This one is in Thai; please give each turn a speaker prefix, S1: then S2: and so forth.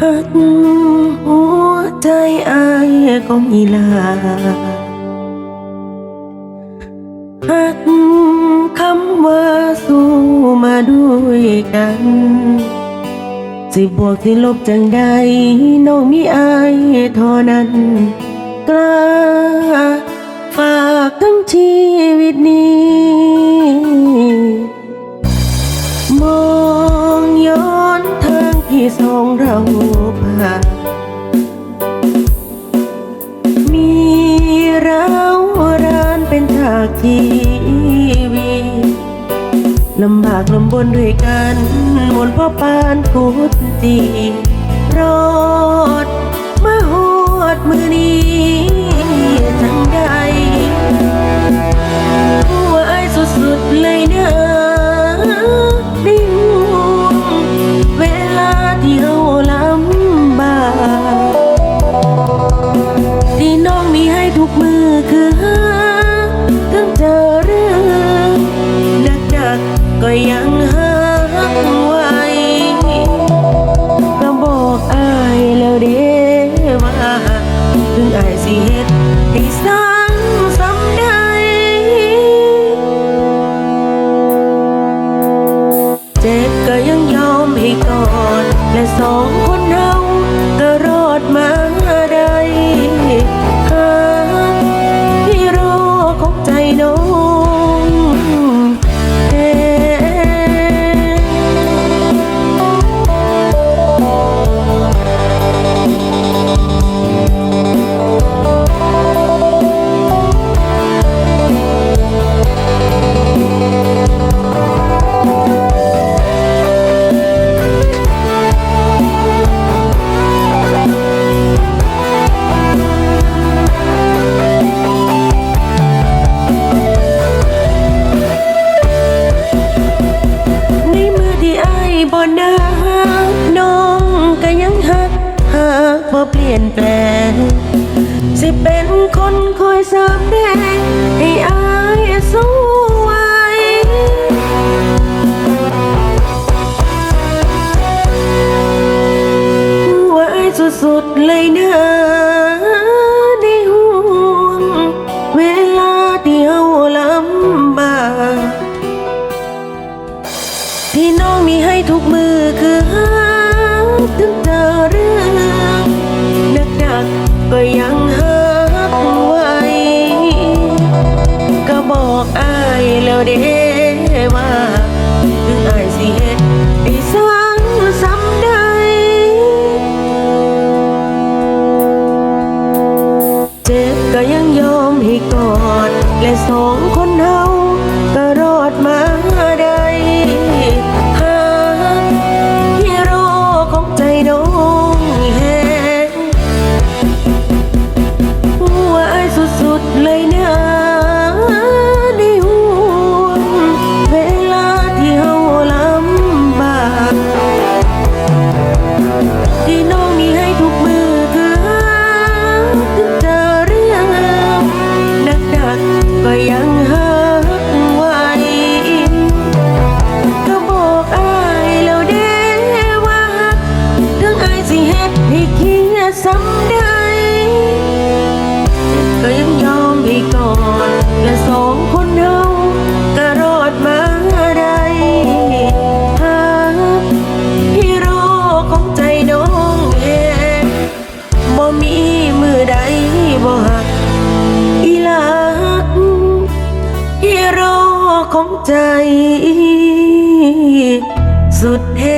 S1: หักหัวใจอายของอีลาหักคำว่าสู้มาด้วยกัน สิบวกสิลบจังใดน้องมีอายเท่านั้น กล้าฝากทั้งชีวิตนี้ สองเราผ่านมีเรารานเป็นทากทีวีลำบากลำบนด้วยกันมนพ่อปานกุดตีรอดมาหอดมือนี้ ก็ยังหักไว้ก็บอกอายแล้วเด้ว่าถึงอายสิเฮ็ดให้สร้างสำได้เจ็บก็ยังยอมให้กอดและสอง ลี่ยนแปลง สิเป็นคนคอยเสามแดงให้อายสู้ไว้ไว้สุดๆเลยนะได้ห่วงเวลาที่เฮาลำบากที่น้องมีให้ทุกมือคือ กก็ยังหักไว้ ก็บอกอายแล้วเด้ ซ้ำได้ก็ยังยอมให้ก่อนและสองคนเราก็รอดมาได้หาฮีโร่ของใจน้องเองบ่มีมือใดบ่หักอีหลักฮีโร่ของใจ สุดแท้